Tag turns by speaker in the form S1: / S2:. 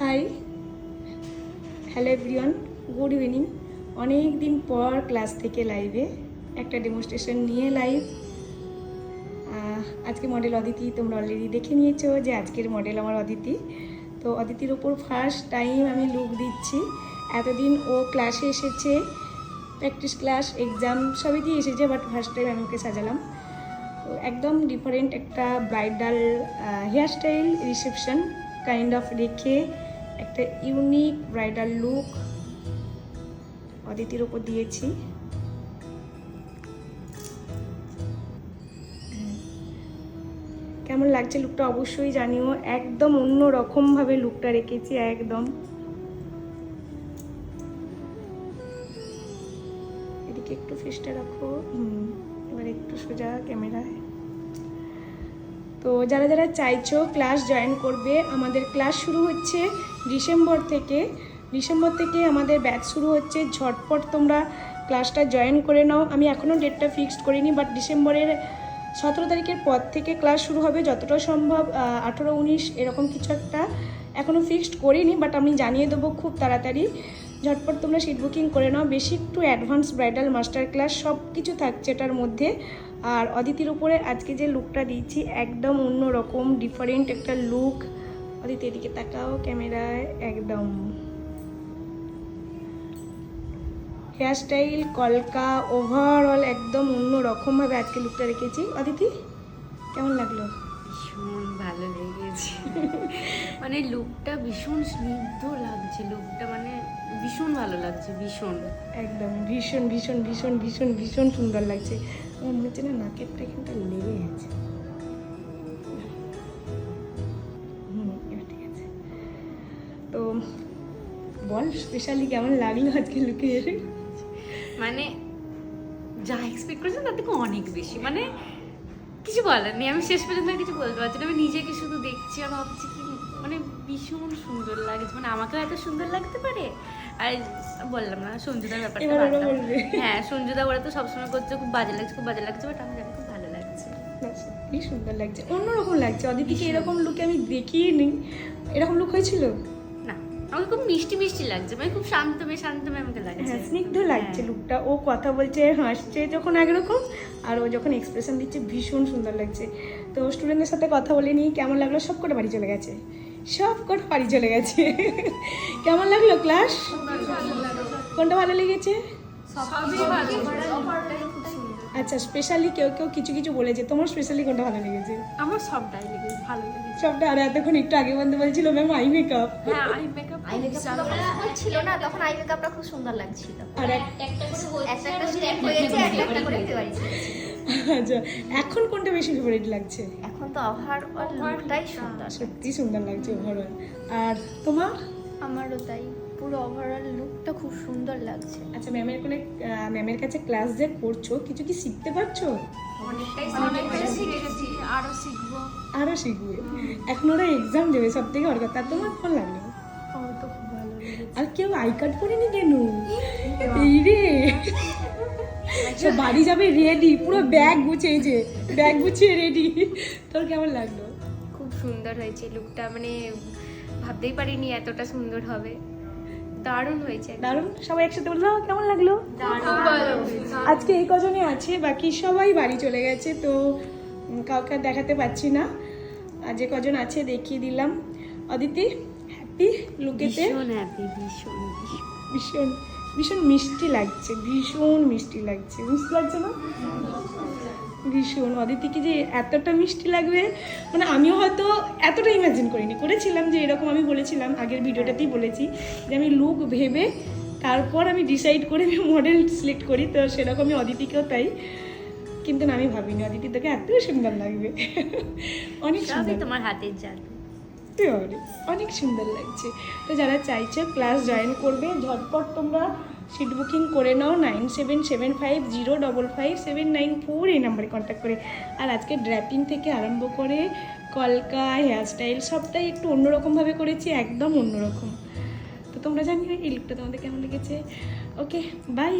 S1: Hi hello everyone good evening অনেক দিন পর ক্লাস থেকে লাইভে একটা ডেমনস্ট্রেশন নিয়ে লাইভ আজকে মডেল অদিতি তোমরা অলরেডি দেখে নিয়েছো যে আজকের মডেল আমার অদিতি। তো অদিতির ওপর ফার্স্ট টাইম আমি লুক দিচ্ছি। এতদিন ও ক্লাসে এসেছে প্র্যাকটিস ক্লাস এক্সাম সবই দিয়ে এসেছে বাট ফার্স্ট টাইম আমি ওকে সাজালাম। তো একদম ডিফারেন্ট একটা bridal hairstyle reception kind of রেখে একটা ইউনিক ব্রাইডাল লুক অদিতির ওপর দিয়েছি। কেমন লাগছে লুকটা অবশ্যই জানিও। একদম অন্য রকমভাবে লুকটা রেখেছি, একদম। এদিকে একটু ফেসটা রাখো। এবার একটু সোজা ক্যামেরায়। তো যারা যারা চাইছো ক্লাস জয়েন করবে, আমাদের ক্লাস শুরু হচ্ছে ডিসেম্বর থেকে ডিসেম্বর থেকে আমাদের ব্যাচ শুরু হচ্ছে। ঝটপট তোমরা ক্লাসটা জয়েন করে নাও। আমি এখনও ডেটটা ফিক্সড করিনি বাট ডিসেম্বরের সতেরো তারিখের পর থেকে ক্লাস শুরু হবে। যতটা সম্ভব আঠেরো, উনিশ এরকম কিছু একটা এখনও ফিক্সড করিনি বাট আমি জানিয়ে দেবো খুব তাড়াতাড়ি। ঝটপট তোমরা সিট বুকিং করে নাও। বেশি একটু অ্যাডভান্স ব্রাইডাল মাস্টার ক্লাস সব কিছু থাকছে এটার মধ্যে। আর অদিতির উপরে আজকে যে লুকটা দিয়েছি, একদম অন্য রকম ডিফারেন্ট একটা লুক অদিতি এদিকে তাকাও ক্যামেরায় একদম। হেয়ারস্টাইল কলকা ওভারঅল একদম অন্য রকমভাবে আজকে লুকটা রেখেছি। অদিতি কেমন লাগল?
S2: ভীষণ ভালো লেগেছে। মানে লুকটা ভীষণ স্নিগ্ধ লাগছে লুকটা মানে ভীষণ ভালো লাগছে ভীষণ।
S1: একদম ভীষণ ভীষণ ভীষণ ভীষণ ভীষণ সুন্দর লাগছে। আমার মনে হচ্ছে না নাকেরটা এখানটা লেগে গেছে। তো বল স্পেশালি কেমন লাগল আজকে লুকে
S2: মানে যা এক্সপেক্ট করেছেন তার থেকে অনেক বেশি। মানে কিছু বলার নেই আমি শেষ পর্যন্ত কিছু বলতে পারছি না। আমি নিজেকে শুধু দেখছি আর ভাবছি কি মানে ভীষণ সুন্দর লাগছে। মানে আমাকেও এত সুন্দর লাগতে পারে? আর বললাম না সঞ্জুদার ব্যাপারটা। হ্যাঁ সঞ্জুদা ওরা তো সবসময় করছে খুব বাজে লাগছে খুব বাজে লাগছে বাট আমার খুব ভালো লাগছে।
S1: কি সুন্দর লাগছে। অন্যরকম লাগছে। অদিতিকে এরকম লুকে আমি দেখিনি এরকম লুক হয়েছিল?
S2: আমাকে খুব মিষ্টি মিষ্টি লাগছে মানে খুব শান্ত মেয়ে শান্ত মেয়ে আমাকে লাগছে।
S1: হ্যাঁ স্নিগ্ধ লাগছে
S2: হ্যাঁ।
S1: লুকটা ও কথা বলছে হাসছে যখন একরকম আর ও যখন এক্সপ্রেশন দিচ্ছে ভীষণ সুন্দর লাগছে। তো স্টুডেন্টদের সাথে কথা বলে নিই কেমন লাগল? সব কটা বাড়ি চলে গেছে। সব কটা বাড়ি চলে গেছে। কেমন লাগল ক্লাস কোনটা ভালো লেগেছে? আচ্ছা স্পেশালি কেউ কেউ কিছু কিছু বলেছে তোমার স্পেশালি কোনটা ভালো লেগেছে?
S2: আমার সবটাই লেগেছে ভালো লেগেছে।
S1: সবটা আর এতক্ষণ একটু আগে বন্ধু বলছিল ম্যাম আই মেকআপ
S2: হ্যাঁ আই মেকআপ
S3: আই মেকআপ ছিল না। তখন আই মেকআপটা খুব সুন্দর লাগছিল।
S1: আর এক
S3: একটা একটা স্টেপ হয়েছে একটা একটা করে দিতে পারি।
S1: আচ্ছা এখন কোনটা বেশি ফেভারিট লাগছে?
S3: এখন তো ওভার লুকটাই সুন্দর।
S1: সত্যি সুন্দর লাগছে ওভারঅল আর তোমার?
S4: আমারও তাই। পুরো ওভারঅল লুকটা খুব সুন্দর লাগছে।
S1: আচ্ছা ম্যামের কোনে ম্যামের কাছে ক্লাস যে করছ কিছু কি শিখতে পারছ?
S2: অনেকটাই শিখেছি আরও শিখব।
S1: আরও শিখবে? এখন ওরা এক্সাম দেবে সব থেকে বড় কথা তোমার কেমন লাগল?
S4: আমার ভালো লেগেছে।
S1: আর কেউ আই কার্ড করেনি কেন? এই রে। বাড়ি যাবে রেডি পুরো ব্যাগ গুছিয়ে যে ব্যাগ গুছিয়ে রেডি তোর কেমন লাগল?
S4: খুব সুন্দর হয়েছে লুকটা মানে ভাবতেই পারিনি এতটা সুন্দর হবে। দারুণ হয়েছে
S1: দারুণ? সবাই একসাথে বলল কেমন লাগল? আজকে এই কজনই আছে বাকি সবাই বাড়ি চলে গেছে তো কাউকে আর দেখাতে পাচ্ছি না। আর যে কজন আছে দেখিয়ে দিলাম। অদিতি হ্যাপি লুকেতে
S2: ভীষণ হ্যাপি ভীষণ। ভীষণ।
S1: ভীষণ মিষ্টি লাগছে ভীষণ মিষ্টি লাগছে বুঝতে লাগছে না? ভীষণ অদিতিকে যে এতটা মিষ্টি লাগবে? মানে আমিও হয়তো এতটা ইমাজিন করিনি। করেছিলাম যে এরকম আমি বলেছিলাম আগের ভিডিওটাতেই বলেছি যে আমি লুক ভেবে তারপর আমি ডিসাইড করে আমি মডেল সিলেক্ট করি তো সেরকমই অদিতিকেও তাই। কিন্তু না আমি ভাবিনি অদিতি তোকে এত সুন্দর লাগবে। অনেক সুন্দর।
S2: তোমার হাতের জাদু
S1: পিওরে অনেক সুন্দর লাগছে। তো যারা চাইছো ক্লাস জয়েন করবে, ঝটপট তোমরা সিট বুকিং করে নাও nine seven seven five zero double five seven nine four এই নাম্বারে কন্ট্যাক্ট করে। আর আজকে ড্র্যাপিং থেকে আরম্ভ করে কলকা হেয়ারস্টাইল সবটাই একটু অন্যরকমভাবে করেছি, একদম অন্যরকম। তো তোমরা জানিও এই লুকটা তোমাদের কেমন লেগেছে? Okay bye